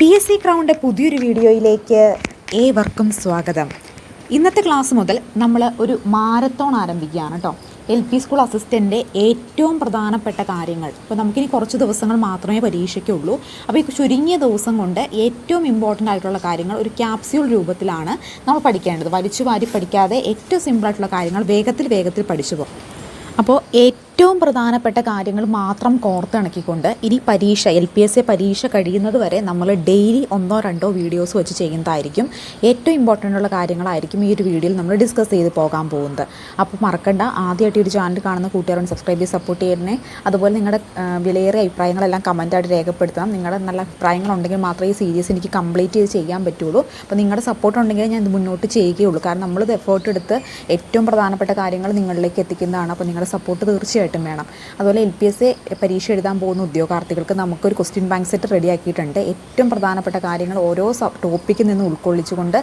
P S C crowned പുതിയൊരു വീഡിയോയിലേക്ക് ഏവർക്കും സ്വാഗതം. ഇന്നത്തെ ക്ലാസ് മുതൽ നമ്മൾ ഒരു മാരത്തോൺ ആരംഭിക്കുകയാണ് കേട്ടോ എൽ പി സ്കൂൾ അസിസ്റ്റന്റ് ഏറ്റവും പ്രധാനപ്പെട്ട കാര്യങ്ങൾ. ഇപ്പോൾ നമുക്കിനി കുറച്ച് ദിവസങ്ങൾ മാത്രമേ പരീക്ഷയ്ക്കുള്ളൂ. അപ്പോൾ ഈ ചുരുങ്ങിയ ദിവസം കൊണ്ട് ഏറ്റവും ഇമ്പോർട്ടന്റ് ആയിട്ടുള്ള കാര്യങ്ങൾ ഒരു ക്യാപ്സ്യൂൾ രൂപത്തിലാണ് നമ്മൾ പഠിക്കേണ്ടത്. വലിച്ചു വാരി പഠിക്കാതെ ഏറ്റവും സിമ്പിളായിട്ടുള്ള കാര്യങ്ങൾ വേഗത്തിൽ വേഗത്തിൽ പഠിച്ചു പോകും. അപ്പോൾ ഏറ്റവും പ്രധാനപ്പെട്ട കാര്യങ്ങൾ മാത്രം കോർത്തിണക്കിക്കൊണ്ട് ഇനി പരീക്ഷ എൽ പി എസ് എ പരീക്ഷ കഴിയുന്നത് വരെ നമ്മൾ ഡെയിലി ഒന്നോ രണ്ടോ വീഡിയോസ് വെച്ച് ചെയ്യുന്നതായിരിക്കും. ഏറ്റവും ഇമ്പോർട്ടന്റ് ഉള്ള കാര്യങ്ങളായിരിക്കും ഈ ഒരു വീഡിയോയിൽ നമ്മൾ ഡിസ്കസ് ചെയ്ത് പോകാൻ പോകുന്നത്. അപ്പോൾ മറക്കണ്ട ആദ്യമായിട്ട് ഒരു ചാനൽ കാണുന്ന കൂട്ടുകാരോട് സബ്സ്ക്രൈബ് ചെയ്ത് സപ്പോർട്ട് ചെയ്യണേ. അതുപോലെ നിങ്ങളുടെ വിലയേറെ വിലയേറിയ അഭിപ്രായങ്ങളെല്ലാം കമന്റായിട്ട് രേഖപ്പെടുത്തണം. നിങ്ങളുടെ നല്ല അഭിപ്രായങ്ങളുണ്ടെങ്കിൽ മാത്രമേ ഈ സീരീസ് എനിക്ക് കംപ്ലീറ്റ് ചെയ്ത് ചെയ്യാൻ പറ്റുള്ളൂ. അപ്പോൾ നിങ്ങളുടെ സപ്പോർട്ട് ഉണ്ടെങ്കിൽ ഞാൻ ഇത് മുന്നോട്ട് ചെയ്യുകയുള്ളൂ. കാരണം നമ്മളിത് എഫേർട്ട് എടുത്ത് ഏറ്റവും പ്രധാനപ്പെട്ട കാര്യങ്ങൾ നിങ്ങളിലേക്ക് എത്തിക്കുന്നതാണ്. അപ്പോൾ നിങ്ങളുടെ സപ്പോർട്ട് തീർച്ചയായിട്ടും വേണം. അതുപോലെ എൽ പി എസ് പരീക്ഷ എഴുതാൻ പോകുന്ന ഉദ്യോഗാർത്ഥികൾക്ക് നമുക്കൊരു ക്വസ്റ്റ്യൻ ബാങ്ക് സെറ്റ് റെഡിയാക്കിയിട്ടുണ്ട് ഏറ്റവും പ്രധാനപ്പെട്ട കാര്യങ്ങൾ ഓരോ ടോപ്പിക്കിൽ നിന്ന് ഉൾക്കൊള്ളിച്ചുകൊണ്ട്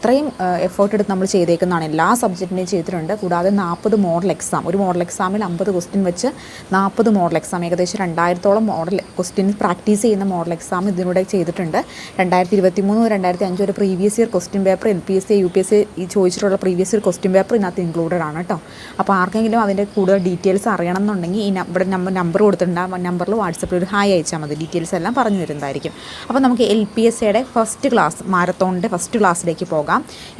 അത്രയും എഫേർട്ട് എടുത്ത് നമ്മൾ ചെയ്തേക്കുന്നതാണ്. എല്ലാ സബ്ജക്റ്റിന്റെയും ചെയ്തിട്ടുണ്ട്. കൂടാതെ നാൽപ്പത് മോഡൽ എക്സാം ഒരു മോഡൽ എക്സാമിൽ അമ്പത് ക്വസ്റ്റ്യൻ വെച്ച് നാൽപ്പത് മോഡൽ എക്സാം ഏകദേശം രണ്ടായിരത്തോളം മോഡൽ ക്വസ്റ്റ്യൻ പ്രാക്ടീസ് ചെയ്യുന്ന മോഡൽ എക്സാം ഇതിലൂടെ ചെയ്തിട്ടുണ്ട്. രണ്ടായിരത്തി ഇരുപത്തി മൂന്ന് രണ്ടായിരത്തി അഞ്ച് ഒരു previous year question paper L P S C U P S C ചോദിച്ചിട്ടുള്ള പ്രീവിയസ് ഇയർ ക്വസ്റ്റ്യൻ പേപ്പർ ഇതിനകത്ത് ഇൻക്ലൂഡഡ് ആണ് കേട്ടോ അപ്പോൾ ആർക്കെങ്കിലും അതിന്റെ കൂടുതൽ ഡീറ്റെയിൽസ് അറിയണം എന്നുണ്ടെങ്കിൽ ഈ ഇവിടെ നമ്പർ നമ്പർ കൊടുത്തിട്ടുണ്ട്. ആ നമ്പറിൽ വാട്സപ്പിൽ ഒരു ഹായ് അയച്ചാൽ മതി. ഡീറ്റെയിൽസ് എല്ലാം പറഞ്ഞു തരുന്നതായിരിക്കും. അപ്പോൾ നമുക്ക് എൽ പി എസ് സിയുടെ ഫസ്റ്റ് ക്ലാസ് മാരത്തോണിന്റെ ഫസ്റ്റ് ക്ലാസ്സിലേക്ക് പോകാം.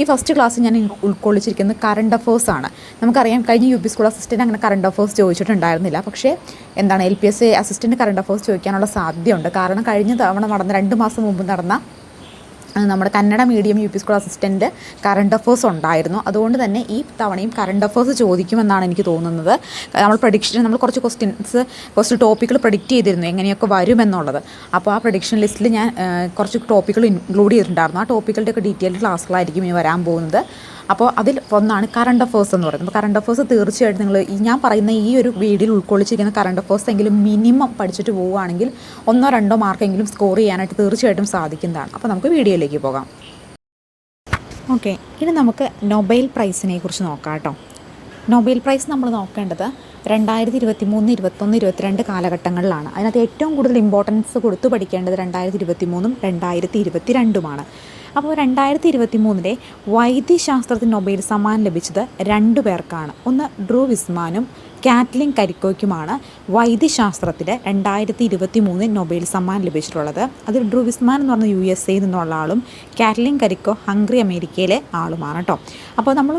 ഈ ഫസ്റ്റ് ക്ലാസ് ഞാൻ ഉൾ- ഉൾക്കൊള്ളിച്ചിരിക്കുന്നത് കറണ്ട് അഫേഴ്സ് ആണ്. നമുക്കറിയാം കഴിഞ്ഞ യു പി സ്കൂൾ അസിസ്റ്റന്റ് അങ്ങനെ കറണ്ട് അഫേഴ്സ് ചോദിച്ചിട്ടുണ്ടായിരുന്നില്ല. പക്ഷേ എന്താണ് L P S assistant assistant current affairs ചോദിക്കാനുള്ള സാധ്യതയുണ്ട്. കാരണം കഴിഞ്ഞ തവണ നടന്ന രണ്ട് മാസം മുമ്പ് നടന്ന നമ്മുടെ Kannada medium U P school assistant current affairs ഉണ്ടായിരുന്നു. അതുകൊണ്ട് തന്നെ ഈ തവണയും കറണ്ട് അഫേഴ്സ് ചോദിക്കുമെന്നാണ് എനിക്ക് തോന്നുന്നത്. നമ്മൾ പ്രഡിക്ഷൻ നമ്മൾ കുറച്ച് ക്വസ്റ്റ്യൻസ് കുറച്ച് ടോപ്പിക്കുകൾ പ്രഡിക്റ്റ് ചെയ്തിരുന്നു എങ്ങനെയൊക്കെ വരുമെന്നുള്ളത്. അപ്പോൾ ആ പ്രഡിക്ഷൻ ലിസ്റ്റിൽ ഞാൻ കുറച്ച് ടോപ്പിക്കുകൾ ഇൻക്ലൂഡ് ചെയ്തിട്ടുണ്ടായിരുന്നു. ആ ടോപ്പിക്കുകളുടെയൊക്കെ ഡീറ്റെയിൽഡ് ക്ലാസ്സുകളായിരിക്കും ഇനി വരാൻ പോകുന്നത്. അപ്പോൾ അതിൽ ഒന്നാണ് കറണ്ട് അഫേഴ്സ് എന്ന് പറയുന്നത്. കറണ്ട് അഫേഴ്സ് തീർച്ചയായിട്ടും നിങ്ങൾ ഈ ഞാൻ പറയുന്ന ഈ ഒരു വീഡിയോയിൽ ഉൾക്കൊള്ളിച്ചിരിക്കുന്ന കറണ്ട് അഫേഴ്സ് എങ്കിലും മിനിമം പഠിച്ചിട്ട് പോവുകയാണെങ്കിൽ ഒന്നോ രണ്ടോ മാർക്കെങ്കിലും സ്കോർ ചെയ്യാനായിട്ട് തീർച്ചയായിട്ടും സാധിക്കുന്നതാണ്. അപ്പോൾ നമുക്ക് വീഡിയോയിലേക്ക് പോകാം. ഓക്കെ ഇനി നമുക്ക് നൊബൈൽ പ്രൈസിനെ കുറിച്ച് നോക്കാം കേട്ടോ. നൊബൈൽ പ്രൈസ് നമ്മൾ നോക്കേണ്ടത് രണ്ടായിരത്തി ഇരുപത്തി മൂന്ന് ഇരുപത്തൊന്ന് ഇരുപത്തിരണ്ട് കാലഘട്ടങ്ങളിലാണ്. അതിനകത്ത് ഏറ്റവും കൂടുതൽ ഇമ്പോർട്ടൻസ് കൊടുത്തു പഠിക്കേണ്ടത് രണ്ടായിരത്തി ഇരുപത്തി മൂന്നും രണ്ടായിരത്തി ഇരുപത്തി രണ്ടുമാണ് അപ്പോൾ രണ്ടായിരത്തി ഇരുപത്തി മൂന്നിലെ വൈദ്യശാസ്ത്രത്തിന് നൊബേൽ സമ്മാനം ലഭിച്ചത് രണ്ടു പേർക്കാണ്. ഒന്ന് ഡ്രൂ വിസ്മാനും കാറ്റ്ലിൻ കരിക്കോയ്ക്കുമാണ് വൈദ്യശാസ്ത്രത്തിൽ രണ്ടായിരത്തി ഇരുപത്തി മൂന്നിൽ നൊബേൽ സമ്മാനം ലഭിച്ചിട്ടുള്ളത്. അതിൽ ഡ്രൂ വിസ്മാൻ എന്ന് പറഞ്ഞ യു എസ് എയിൽ നിന്നുള്ള ആളും കാറ്റ്ലിൻ കരിക്കോ ഹംഗറി അമേരിക്കയിലെ ആളുമാണ് കേട്ടോ. അപ്പോൾ നമ്മൾ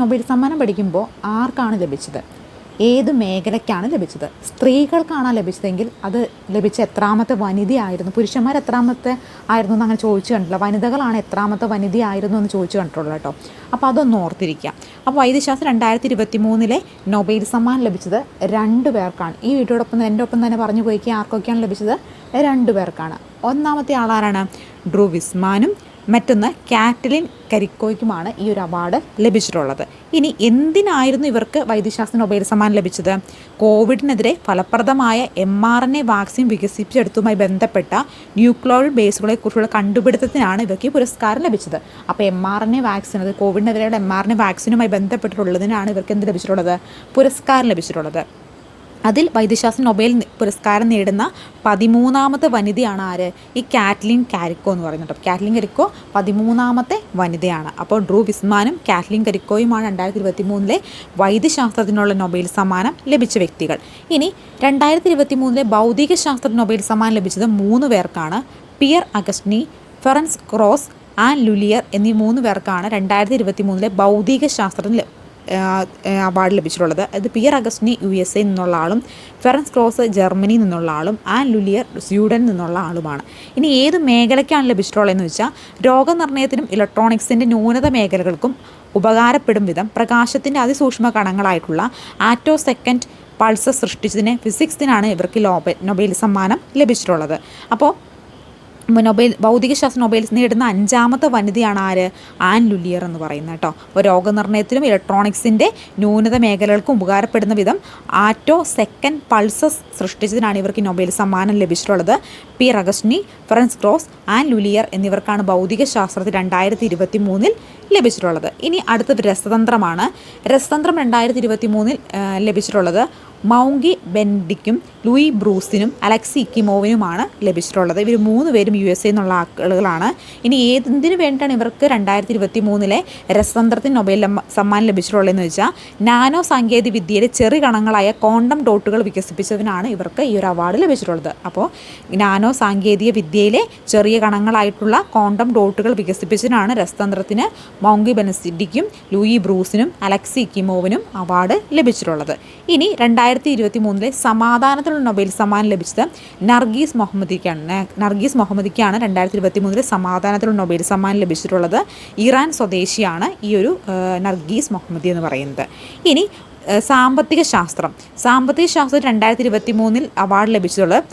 നൊബേൽ സമ്മാനം പഠിക്കുമ്പോൾ ആർക്കാണ് ലഭിച്ചത്? ഏത് മേഖലയ്ക്കാണ് ലഭിച്ചത്? സ്ത്രീകൾക്കാണ് ലഭിച്ചതെങ്കിൽ അത് ലഭിച്ച എത്രാമത്തെ വനിതയായിരുന്നു പുരുഷന്മാർ എത്രാമത്തെ ആയിരുന്നു എന്ന് അങ്ങനെ ചോദിച്ചു കണ്ടില്ല വനിതകളാണ് എത്രാമത്തെ വനിതയായിരുന്നു എന്ന് ചോദിച്ചു കണ്ടിട്ടുള്ളൂ കേട്ടോ. അപ്പോൾ അതൊന്ന് ഓർത്തിരിക്കുക. അപ്പോൾ വൈദ്യശാസ്ത്രം രണ്ടായിരത്തി ഇരുപത്തി മൂന്നിലെ നൊബേൽ സമ്മാനം ലഭിച്ചത് രണ്ട് പേർക്കാണ്. ഈ വീഡിയോടൊപ്പം എന്റെ ഒപ്പം തന്നെ പറഞ്ഞു പോയിക്കുക ആർക്കൊക്കെയാണ് ലഭിച്ചത്? രണ്ട് പേർക്കാണ്. ഒന്നാമത്തെ ആളാരാണ്? ഡ്രൂ വിസ്മാനും മറ്റൊന്ന് കാറ്റലിൻ കരിക്കോയ്ക്കുമാണ് ഈ ഒരു അവാർഡ് ലഭിച്ചിട്ടുള്ളത്. ഇനി എന്തിനായിരുന്നു ഇവർക്ക് വൈദ്യശാസ്ത്ര നൊബേൽ സമ്മാനം ലഭിച്ചത്? കോവിഡിനെതിരെ ഫലപ്രദമായ M R N A vaccine വികസിപ്പിച്ചെടുത്തുമായി ബന്ധപ്പെട്ട ന്യൂക്ലോയിഡ് ബേസുകളെ കുറിച്ചുള്ള കണ്ടുപിടുത്തത്തിനാണ് ഇവർക്ക് ഈ പുരസ്കാരം ലഭിച്ചത്. അപ്പോൾ M R N A vaccine അത് കോവിഡിനെതിരെയുള്ള എം ആർ എൻ എ വാക്സിനുമായി ബന്ധപ്പെട്ടിട്ടുള്ളതിനാണ് ഇവർക്ക് എന്ത് ലഭിച്ചിട്ടുള്ളത്? പുരസ്കാരം ലഭിച്ചിട്ടുള്ളത്. അതിൽ വൈദ്യശാസ്ത്ര നൊബേൽ പുരസ്കാരം നേടുന്ന പതിമൂന്നാമത്തെ വനിതയാണ് ആര്? ഈ കാറ്റ്ലിൻ കാരിക്കോ എന്ന് പറയുന്നത് കേട്ടോ. കാറ്റ്ലിൻ കരിക്കോ പതിമൂന്നാമത്തെ വനിതയാണ്. അപ്പോൾ ഡ്രൂ വിസ്മാനും കാറ്റ്ലിൻ കരിക്കോയുമാണ് രണ്ടായിരത്തി ഇരുപത്തി മൂന്നിലെ വൈദ്യശാസ്ത്രത്തിനുള്ള നൊബേൽ സമ്മാനം ലഭിച്ച വ്യക്തികൾ. ഇനി രണ്ടായിരത്തി ഇരുപത്തി മൂന്നിലെ ഭൗതിക ശാസ്ത്ര നൊബേൽ സമ്മാനം ലഭിച്ചത് മൂന്ന് പേർക്കാണ്. Pierre Agostini Ferenc Krausz and L'Huillier എന്നീ മൂന്ന് പേർക്കാണ് രണ്ടായിരത്തി ഇരുപത്തി മൂന്നിലെ ഭൗതിക അവാർഡ് ലഭിച്ചിട്ടുള്ളത്. അത് Pierre Agostini U S A നിന്നുള്ള ആളും ഫെറൻസ് ക്രോസ് ജർമ്മനി നിന്നുള്ള ആളും ആൻ ലുലിയർ സ്വീഡനിൽ നിന്നുള്ള ആളുമാണ്. ഇനി ഏത് മേഖലയ്ക്കാണ് ലഭിച്ചിട്ടുള്ളതെന്ന് വെച്ചാൽ രോഗനിർണയത്തിനും ഇലക്ട്രോണിക്സിന്റെ ന്യൂനത മേഖലകൾക്കും ഉപകാരപ്പെടും വിധം പ്രകാശത്തിന്റെ അതിസൂക്ഷ്മ കണങ്ങളായിട്ടുള്ള ആറ്റോ സെക്കൻഡ് പൾസ് സൃഷ്ടിച്ചതിന് ഫിസിക്സിനാണ് ഇവർക്ക് ലോബൽ നൊബേൽ സമ്മാനം ലഭിച്ചിട്ടുള്ളത്. അപ്പോൾ നൊബേൽ ഭൗതികശാസ്ത്ര നൊബേൽ നേടുന്ന അഞ്ചാമത്തെ വനിതയാണ് ആര്? ആൻ ലുലിയർ എന്ന് പറയുന്നത് കേട്ടോ. അപ്പോൾ രോഗനിർണയത്തിലും ഇലക്ട്രോണിക്സിന്റെ ന്യൂനത മേഖലകൾക്കും ഉപകാരപ്പെടുന്ന വിധം ആറ്റോ സെക്കൻഡ് പൾസസ് സൃഷ്ടിച്ചതിനാണ് ഇവർക്ക് നൊബേൽ സമ്മാനം ലഭിച്ചിട്ടുള്ളത്. Pierre Agostini Ferenc Krausz and L'Huillier എന്നിവർക്കാണ് ഭൗതിക ശാസ്ത്രത്തിൽ രണ്ടായിരത്തി ഇരുപത്തി മൂന്നിൽ ലഭിച്ചിട്ടുള്ളത്. ഇനി അടുത്തത് രസതന്ത്രമാണ്. രസതന്ത്രം രണ്ടായിരത്തി ഇരുപത്തി മൂന്നിൽ ലഭിച്ചിട്ടുള്ളത്. മൗങ്കി ബെൻഡിക്കും ലൂയി ബ്രൂസിനും അലക്സി ഇക്കിമോവിനുമാണ് ലഭിച്ചിട്ടുള്ളത്. ഇവർ മൂന്ന് പേരും യു എസ് എ എന്നുള്ള ആളുകളാണ്. ഇനി ഏതിനു വേണ്ടിയിട്ടാണ് ഇവർക്ക് രണ്ടായിരത്തി ഇരുപത്തി മൂന്നിലെ രസതന്ത്രത്തിന് നൊബേൽ സമ്മാനം ലഭിച്ചിട്ടുള്ളതെന്ന് വെച്ചാൽ നാനോ സാങ്കേതിക വിദ്യയിലെ ചെറു കണങ്ങളായ കോണ്ടം ഡോട്ടുകൾ വികസിപ്പിച്ചതിനാണ് ഇവർക്ക് ഈ ഒരു അവാർഡ് ലഭിച്ചിട്ടുള്ളത്. അപ്പോൾ നാനോ സാങ്കേതിക വിദ്യയിലെ ചെറിയ കണങ്ങളായിട്ടുള്ള കോണ്ടം ഡോട്ടുകൾ വികസിപ്പിച്ചതിനാണ് രസതന്ത്രത്തിന് മൗങ്കി ബെനസിഡിക്കും ലൂയി ബ്രൂസിനും അലക്സി കിമോവിനും അവാർഡ് ലഭിച്ചിട്ടുള്ളത്. ഇനി രണ്ടായിരത്തി ഇരുപത്തി മൂന്നിലെ സമാധാനത്തിനുള്ള നൊബേൽ സമ്മാനം ലഭിച്ചത് നർഗീസ് മുഹമ്മദിക്കാണ്. നർഗീസ് മുഹമ്മദിക്കാണ് രണ്ടായിരത്തി ഇരുപത്തി മൂന്നിലെ സമാധാനത്തിനുള്ള നൊബേൽ സമ്മാനം ലഭിച്ചിട്ടുള്ളത്. ഇറാൻ സ്വദേശിയാണ് ഈ ഒരു നർഗീസ് മുഹമ്മദി എന്ന് പറയുന്നത്. ഇനി സാമ്പത്തിക ശാസ്ത്രം. സാമ്പത്തിക ശാസ്ത്രം രണ്ടായിരത്തി ഇരുപത്തി മൂന്നിൽ അവാർഡ് ലഭിച്ചിട്ടുള്ളത്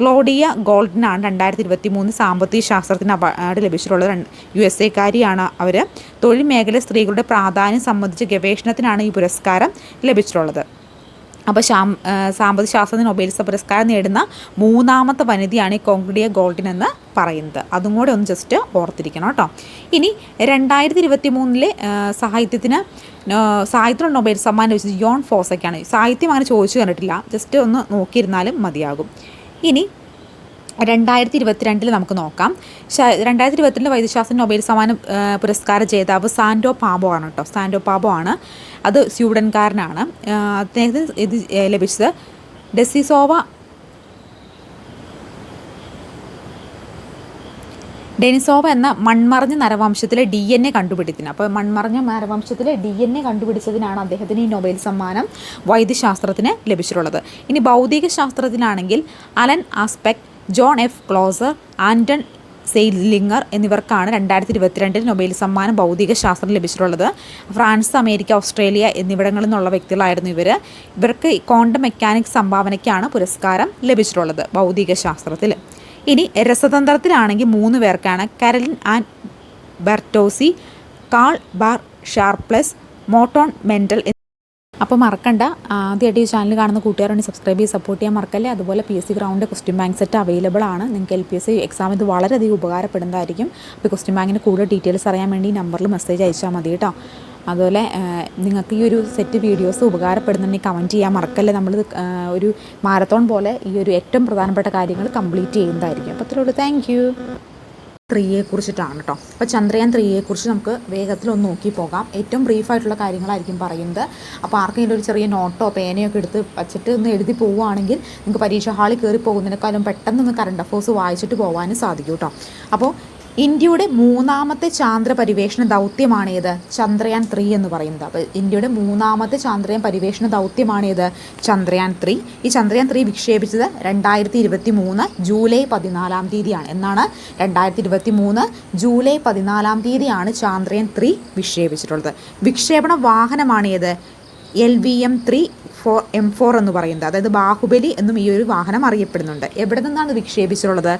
ക്ലോഡിയ ഗോൾഡിനാണ്. രണ്ടായിരത്തി ഇരുപത്തി മൂന്ന് സാമ്പത്തിക ശാസ്ത്രത്തിന് അവാർഡ് ലഭിച്ചിട്ടുള്ളത് യു എസ് എക്കാരിയാണ് അവർ തൊഴിൽ മേഖല സ്ത്രീകളുടെ പ്രാധാന്യം സംബന്ധിച്ച് ഗവേഷണത്തിനാണ് ഈ പുരസ്കാരം ലഭിച്ചിട്ടുള്ളത്. അപ്പോൾ ശാം സാമ്പത്തിക ശാസ്ത്രത്തിന് നൊബേൽ പുരസ്കാരം നേടുന്ന മൂന്നാമത്തെ വനിതയാണ് ഈ കോൺക്രിഡിയ ഗോൾഡിൻ എന്ന് പറയുന്നത്. അതും കൂടെ ഒന്ന് ജസ്റ്റ് ഓർത്തിരിക്കണം കേട്ടോ. ഇനി രണ്ടായിരത്തി ഇരുപത്തി മൂന്നിലെ സാഹിത്യത്തിന് സാഹിത്യ നൊബേൽ സമ്മാനം ചോദിച്ചത് യോൺ ഫോസയ്ക്കാണ് സാഹിത്യം അങ്ങനെ ചോദിച്ചു കണ്ടിട്ടില്ല. ജസ്റ്റ് ഒന്ന് നോക്കിയിരുന്നാലും മതിയാകും. ഇനി രണ്ടായിരത്തി ഇരുപത്തിരണ്ടിൽ നമുക്ക് നോക്കാം. രണ്ടായിരത്തി ഇരുപത്തിരണ്ട് വൈദ്യശാസ്ത്ര നൊബേൽ സമ്മാനം പുരസ്കാര ജേതാവ് സാൻഡോ പാബോ ആണ് കേട്ടോ. സാൻഡോ പാബോ ആണ്. അത് സ്യൂഡൻകാരനാണ്. അദ്ദേഹത്തിന് ഇത് ലഭിച്ചത് ഡെസിസോവ ഡെനിസോവ എന്ന മൺമറഞ്ഞ നരവംശത്തിലെ ഡി എൻ എ കണ്ടുപിടിത്തിന് അപ്പോൾ മൺമറഞ്ഞ നരവംശത്തിലെ ഡി എൻ എ കണ്ടുപിടിച്ചതിനാണ് അദ്ദേഹത്തിന് ഈ നൊബേൽ സമ്മാനം വൈദ്യശാസ്ത്രത്തിന് ലഭിച്ചിട്ടുള്ളത്. ഇനി ഭൗതിക ശാസ്ത്രത്തിനാണെങ്കിൽ Alain Aspect John F Clauser Anton Zeilinger എന്നിവർക്കാണ് രണ്ടായിരത്തി ഇരുപത്തിരണ്ടിൽ നൊബേൽ സമ്മാനം ഭൗതിക ശാസ്ത്രം ലഭിച്ചിട്ടുള്ളത്. ഫ്രാൻസ് അമേരിക്ക ഓസ്ട്രേലിയ എന്നിവിടങ്ങളിൽ നിന്നുള്ള വ്യക്തികളായിരുന്നു ഇവർ ഇവർക്ക് കോണ്ട മെക്കാനിക്സ് സംഭാവനയ്ക്കാണ് പുരസ്കാരം ലഭിച്ചിട്ടുള്ളത് ഭൗതിക ശാസ്ത്രത്തിൽ ഇനി രസതന്ത്രത്തിലാണെങ്കിൽ മൂന്ന് പേർക്കാണ് Carolyn and Bertozzi Karl Barry Sharpless Morten Meldal അപ്പോൾ മറക്കണ്ട. ആദ്യമായിട്ട് ഈ ചാനൽ കാണുന്ന കൂട്ടുകാരാണ് സബ്സ്ക്രൈബ് ചെയ്ത് സപ്പോർട്ട് ചെയ്യാൻ മറക്കല്ലേ? അതുപോലെ P S C ground question bank set available ആണ്. നിങ്ങൾക്ക് L P S C exam ഇത് വളരെയധികം ഉപകാരപ്പെടുന്നതായിരിക്കും. അപ്പോൾ ക്വസ്റ്റ്യൻ ബാങ്കിന്റെ കൂടുതൽ ഡീറ്റെയിൽസ് അറിയാൻ വേണ്ടി ഈ നമ്പറിൽ മെസ്സേജ് അയച്ചാൽ മതി കേട്ടോ. അതുപോലെ നിങ്ങൾക്ക് ഈ ഒരു സെറ്റ് വീഡിയോസ് ഉപകാരപ്പെടുന്നുണ്ടെങ്കിൽ കമന്റ് ചെയ്യാൻ മറക്കല്ലേ? നമ്മൾ ഒരു മാരത്തോൺ പോലെ ഈ ഒരു ഏറ്റവും പ്രധാനപ്പെട്ട കാര്യങ്ങൾ കംപ്ലീറ്റ് ചെയ്യുന്നതായിരിക്കും. അപ്പോൾ അത്രേ ഉള്ളൂ. താങ്ക് ത്രീയെ കുറിച്ചിട്ടാണ് കേട്ടോ. അപ്പോൾ ചന്ദ്രയാൻ ത്രീയെ കുറിച്ച് നമുക്ക് വേഗത്തിൽ ഒന്ന് നോക്കി പോകാം. ഏറ്റവും ബ്രീഫായിട്ടുള്ള കാര്യങ്ങളായിരിക്കും പറയുന്നത്. അപ്പോൾ ആർക്കെങ്കിലും ഒരു ചെറിയ നോട്ടോ പേനയോ ഒക്കെ എടുത്ത് വച്ചിട്ട് ഒന്ന് എഴുതി പോവുകയാണെങ്കിൽ നിങ്ങൾക്ക് പരീക്ഷ ഹാളിൽ കയറി പോകുന്നതിനേക്കാളും പെട്ടെന്ന് ഒന്ന് കറണ്ട് അഫേഴ്സ് വായിച്ചിട്ട് പോകാനും സാധിക്കും കേട്ടോ. അപ്പോൾ ഇന്ത്യയുടെ മൂന്നാമത്തെ ചാന്ദ്ര പരിവേഷണ ദൗത്യമാണേത് ചന്ദ്രയാൻ ത്രീ എന്ന് പറയുന്നത്. അപ്പോൾ ഇന്ത്യയുടെ മൂന്നാമത്തെ ചന്ദ്രയാൻ പരിവേഷണ ദൗത്യമാണേത് ചന്ദ്രയാൻ ത്രീ. ഈ ചന്ദ്രയാൻ ത്രീ വിക്ഷേപിച്ചത് രണ്ടായിരത്തി ഇരുപത്തി മൂന്ന് ജൂലൈ പതിനാലാം തീയതിയാണ്. എന്നാണ് രണ്ടായിരത്തി ഇരുപത്തി മൂന്ന് ജൂലൈ പതിനാലാം തീയതിയാണ് ചന്ദ്രയാൻ ത്രീ വിക്ഷേപിച്ചിട്ടുള്ളത്. വിക്ഷേപണ വാഹനമാണേത് L V M three four M four എന്ന് പറയുന്നത്. അതായത് ബാഹുബലി എന്നും ഈ ഒരു വാഹനം അറിയപ്പെടുന്നുണ്ട്. എവിടെ നിന്നാണ് വിക്ഷേപിച്ചിട്ടുള്ളത്?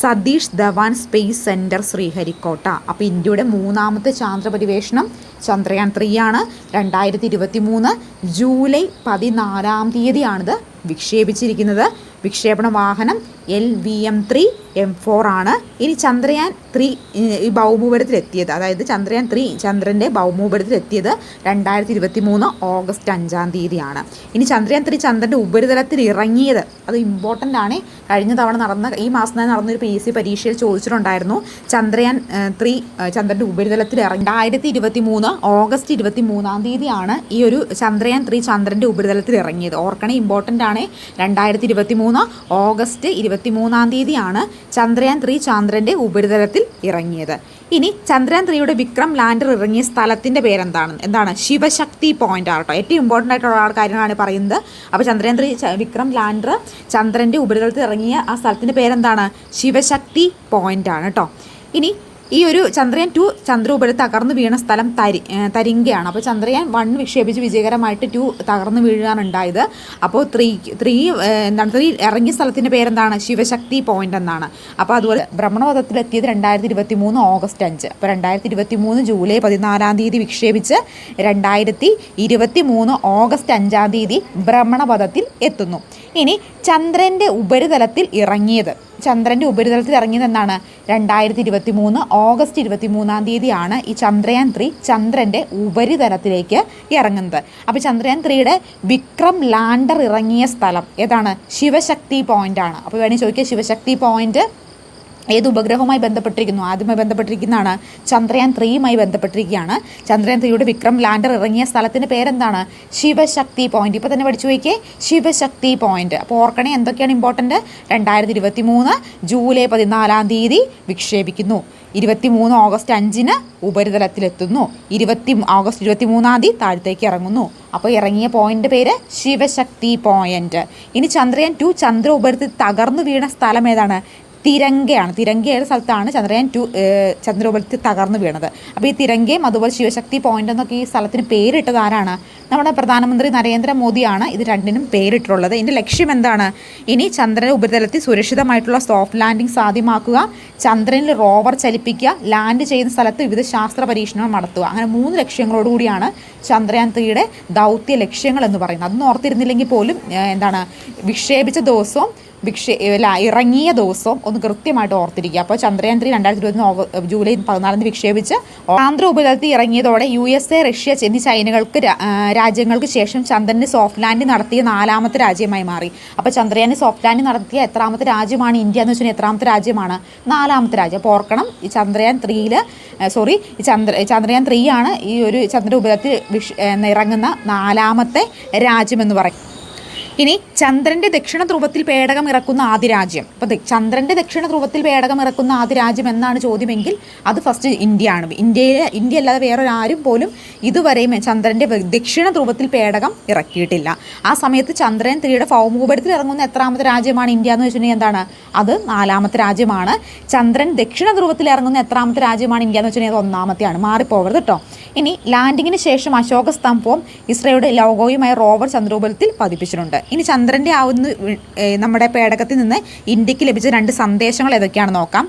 Satish Dhawan space centre Sriharikota. അപ്പോൾ ഇന്ത്യയുടെ മൂന്നാമത്തെ ചാന്ദ്രപരിവേഷണം ചന്ദ്രയാൻ ത്രീ ആണ് രണ്ടായിരത്തി ഇരുപത്തി മൂന്ന് ജൂലൈ പതിനാലാം തീയതിയാണിത് വിക്ഷേപിച്ചിരിക്കുന്നത്. വിക്ഷേപണ വാഹനം L V M three M four ആണ്. ഇനി ചന്ദ്രയാൻ ത്രീ ഈ ഭൗമോപരത്തിലെത്തിയത് അതായത് ചന്ദ്രയാൻ ത്രീ ചന്ദ്രന്റെ ഭൗമോപരത്തിലെത്തിയത് രണ്ടായിരത്തി ഇരുപത്തി മൂന്ന് ഓഗസ്റ്റ് അഞ്ചാം തീയതിയാണ്. ഇനി ചന്ദ്രയാൻ ത്രീ ചന്ദ്രന്റെ ഉപരിതലത്തിൽ ഇറങ്ങിയത് അത് ഇമ്പോർട്ടന്റ് ആണ്. കഴിഞ്ഞ തവണ നടന്ന ഈ മാസം തന്നെ നടന്നൊരു പി എസ് സി പരീക്ഷയിൽ ചോദിച്ചിട്ടുണ്ടായിരുന്നു ചന്ദ്രയാൻ ത്രീ ചന്ദ്രന്റെ ഉപരിതലത്തിൽ ഇറങ്ങി. രണ്ടായിരത്തി ഇരുപത്തി മൂന്ന് ഓഗസ്റ്റ് ഇരുപത്തി മൂന്നാം തീയതിയാണ് ഈ ഒരു ചന്ദ്രയാൻ ത്രീ ചന്ദ്രന്റെ ഉപരിതലത്തിൽ ഇറങ്ങിയത്. ഓർക്കണേ ഇമ്പോർട്ടന്റ് ആണ്. രണ്ടായിരത്തി ഇരുപത്തി മൂന്ന് ഓഗസ്റ്റ് ഇരുപത്തി മൂന്നാം തീയതിയാണ് ചന്ദ്രയാൻ ത്രീ ചന്ദ്രന്റെ ഉപരിതലത്തിൽ ഇറങ്ങിയത്. ഇനി ചന്ദ്രയാൻ ത്രീയുടെ വിക്രം ലാൻഡർ ഇറങ്ങിയ സ്ഥലത്തിന്റെ പേരെന്താണ്? എന്താണ്? ശിവശക്തി പോയിന്റ് ആണ് കേട്ടോ. ഏറ്റവും ഇമ്പോർട്ടന്റ് ആയിട്ടുള്ള കാര്യങ്ങളാണ് പറയുന്നത്. അപ്പോൾ ചന്ദ്രയാൻ ത്രീ വിക്രം ലാൻഡർ ചന്ദ്രന്റെ ഉപരിതലത്തിൽ ഇറങ്ങിയ ആ സ്ഥലത്തിന്റെ പേരെന്താണ്? ശിവശക്തി പോയിന്റ് ആണ് കേട്ടോ. ഇനി ഈ ഒരു ചന്ദ്രയാൻ ടു ചന്ദ്ര ഉപരിതലത്തിൽ തകർന്നു വീണ സ്ഥലം തരി തരിങ്കയാണ്. അപ്പോൾ ചന്ദ്രയാൻ വൺ വിക്ഷേപിച്ച് വിജയകരമായിട്ട് ടു തകർന്നു വീഴുകയാണ് ഉണ്ടായത് അപ്പോൾ ത്രീ ത്രീ എന്താണ് ത്രീ ഇറങ്ങിയ സ്ഥലത്തിന്റെ പേരെന്താണ്? ശിവശക്തി പോയിന്റ് എന്നാണ്. അപ്പോൾ അതുപോലെ ഭ്രമണപഥത്തിലെത്തിയത് രണ്ടായിരത്തി ഇരുപത്തി മൂന്ന് ഓഗസ്റ്റ് അഞ്ച്. അപ്പോൾ രണ്ടായിരത്തി ഇരുപത്തി മൂന്ന് ജൂലൈ പതിനാലാം തീയതി വിക്ഷേപിച്ച് രണ്ടായിരത്തി ഇരുപത്തി മൂന്ന് ഓഗസ്റ്റ് അഞ്ചാം തീയതി ഭ്രമണപഥത്തിൽ എത്തുന്നു. ഇനി ചന്ദ്രന്റെ ഉപരിതലത്തിൽ ഇറങ്ങിയത്. ചന്ദ്രന്റെ ഉപരിതലത്തിൽ ഇറങ്ങിയതെന്നാണ് രണ്ടായിരത്തി ഇരുപത്തി മൂന്ന് ഓഗസ്റ്റ് ഇരുപത്തി മൂന്നാം തീയതിയാണ് ഈ ചന്ദ്രയാൻ ത്രീ ചന്ദ്രന്റെ ഉപരിതലത്തിലേക്ക് ഇറങ്ങുന്നത്. അപ്പോൾ ചന്ദ്രയാൻ ത്രീയുടെ വിക്രം ലാൻഡർ ഇറങ്ങിയ സ്ഥലം ഏതാണ്? ശിവശക്തി പോയിന്റ് ആണ് അപ്പോൾ വേണമെങ്കിൽ ചോദിക്കുക ശിവശക്തി പോയിന്റ് ഏത് ഉപഗ്രഹവുമായി ബന്ധപ്പെട്ടിരിക്കുന്നു? ആദ്യമായി ബന്ധപ്പെട്ടിരിക്കുന്നതാണ് ചന്ദ്രയാൻ ത്രീയുമായി ബന്ധപ്പെട്ടിരിക്കുകയാണ്. ചന്ദ്രയാൻ ത്രീയുടെ വിക്രം ലാൻഡർ ഇറങ്ങിയ സ്ഥലത്തിന്റെ പേരെന്താണ്? ശിവശക്തി പോയിന്റ് ഇപ്പോൾ തന്നെ പഠിച്ചു വയ്ക്കേ ശിവശക്തി പോയിന്റ് അപ്പോൾ ഓർക്കണേ എന്തൊക്കെയാണ് ഇമ്പോർട്ടന്റ് രണ്ടായിരത്തി ഇരുപത്തി മൂന്ന് ജൂലൈ പതിനാലാം തീയതി വിക്ഷേപിക്കുന്നു. ഇരുപത്തി മൂന്ന് ഓഗസ്റ്റ് അഞ്ചിന് ഉപരിതലത്തിലെത്തുന്നു. ഇരുപത്തി ഓഗസ്റ്റ് ഇരുപത്തി മൂന്നാം തീയതി താഴത്തേക്ക് ഇറങ്ങുന്നു. അപ്പോൾ ഇറങ്ങിയ പോയിന്റ് പേര് ശിവശക്തി പോയിന്റ് ഇനി ചന്ദ്രയാൻ ടു ചന്ദ്ര ഉപരിതലത്തിൽ തകർന്നു വീണ സ്ഥലം ഏതാണ്? തിരങ്കയാണ്. തിരങ്കയുടെ സ്ഥലത്താണ് ചന്ദ്രയാൻ ടു ചന്ദ്രോപരിതലത്തിൽ തകർന്നു വീണത്? അപ്പോൾ ഈ തിരങ്കയും അതുപോലെ ശിവശക്തി പോയിന്റ് എന്നൊക്കെ ഈ സ്ഥലത്തിന് പേരിട്ടത് ആരാണ്? നമ്മുടെ പ്രധാനമന്ത്രി നരേന്ദ്രമോദിയാണ് ഇത് രണ്ടിനും പേരിട്ടുള്ളത് ഇതിന്റെ ലക്ഷ്യം എന്താണ്? ഇനി ചന്ദ്രന്റെ ഉപരിതലത്തിൽ സുരക്ഷിതമായിട്ടുള്ള സോഫ്റ്റ് ലാൻഡിംഗ് സാധ്യമാക്കുക ചന്ദ്രനിൽ റോവർ ചലിപ്പിക്കുക ലാൻഡ് ചെയ്യുന്ന സ്ഥലത്ത് വിവിധ ശാസ്ത്ര പരീക്ഷണങ്ങൾ നടത്തുക. അങ്ങനെ മൂന്ന് ലക്ഷ്യങ്ങളോടുകൂടിയാണ് ചന്ദ്രയാൻ ത്രീയുടെ ദൗത്യ ലക്ഷ്യങ്ങൾ എന്ന് പറയുന്നത്. അതൊന്നും ഓർത്തിരുന്നില്ലെങ്കിൽ പോലും എന്താണ് വിക്ഷേപിച്ച ദിവസവും അല്ല ഇറങ്ങിയ ദിവസവും ഒന്ന് കൃത്യമായിട്ട് ഓർത്തിരിക്കുക. അപ്പോൾ ചന്ദ്രയാൻ ത്രീ രണ്ടായിരത്തി ഇരുപത്തി ജൂലൈ പതിനാലാം തീയതി വിക്ഷേപിച്ച് ആന്ധ്ര ഉപരിതലത്തിൽ ഇറങ്ങിയതോടെ യു എസ് എ റഷ്യ എന്നീ ചൈനകൾക്ക് രാജ്യങ്ങൾക്ക് ശേഷം ചന്ദ്രന് സോഫ്റ്റ് ലാൻഡ് നടത്തിയ നാലാമത്തെ രാജ്യമായി മാറി. അപ്പോൾ ചന്ദ്രയാന് സോഫ്റ്റ് ലാൻഡ് നടത്തിയ എത്രാമത്തെ രാജ്യമാണ് ഇന്ത്യ എന്ന് വെച്ചാൽ എത്രാമത്തെ രാജ്യമാണ്? നാലാമത്തെ രാജ്യം. അപ്പോൾ ഓർക്കണം ഈ ചന്ദ്രയാൻ ത്രീയിൽ സോറി ഈ ചന്ദ്ര ചന്ദ്രയാൻ ത്രീ ആണ് ഈ ഒരു ചന്ദ്ര ഉപരിതലത്തിൽ ഇറങ്ങുന്ന നാലാമത്തെ രാജ്യമെന്ന് പറയും. ഇനി ചന്ദ്രന്റെ ദക്ഷിണ ധ്രുവത്തിൽ പേടകം ഇറക്കുന്ന ആദ്യ രാജ്യം. അപ്പോൾ ചന്ദ്രന്റെ ദക്ഷിണ ധ്രുവത്തിൽ പേടകം ഇറക്കുന്ന ആദ്യ രാജ്യം എന്നാണ് ചോദ്യമെങ്കിൽ അത് ഫസ്റ്റ് ഇന്ത്യ ആണ് ഇന്ത്യയിലെ ഇന്ത്യ അല്ലാതെ വേറൊരാരും പോലും ഇതുവരെയും ചന്ദ്രന്റെ ദക്ഷിണ ധ്രുവത്തിൽ പേടകം ഇറക്കിയിട്ടില്ല. ആ സമയത്ത് ചന്ദ്രൻ ത്രീയുടെ ഭൗമൂപടത്തിൽ ഇറങ്ങുന്ന എത്രാമത്തെ രാജ്യമാണ് ഇന്ത്യ എന്ന് വെച്ചിട്ടുണ്ടെങ്കിൽ എന്താണ്? അത് നാലാമത്തെ രാജ്യമാണ്. ചന്ദ്രൻ ദക്ഷിണ ധ്രുവത്തിൽ ഇറങ്ങുന്ന എത്രാമത്തെ രാജ്യമാണ് ഇന്ത്യ എന്ന് വെച്ചിട്ടുണ്ടെങ്കിൽ അത് ഒന്നാമത്തെയാണ്. മാറിപ്പോകരുത് കേട്ടോ ഇനി ലാൻഡിങ്ങിന് ശേഷം അശോക സ്തംഭവും ഇസ്രയുടെ ലോഗോയുമായ റോവർ ചന്ദ്രോപരിതലത്തിൽ പതിപ്പിച്ചിട്ടുണ്ട്. ഇനി ചന്ദ്രന്റെ ആ ഒന്ന് നമ്മുടെ പേടകത്തിൽ നിന്ന് ഇന്ത്യയ്ക്ക് ലഭിച്ച രണ്ട് സന്ദേശങ്ങൾ ഏതൊക്കെയാണെന്ന് നോക്കാം.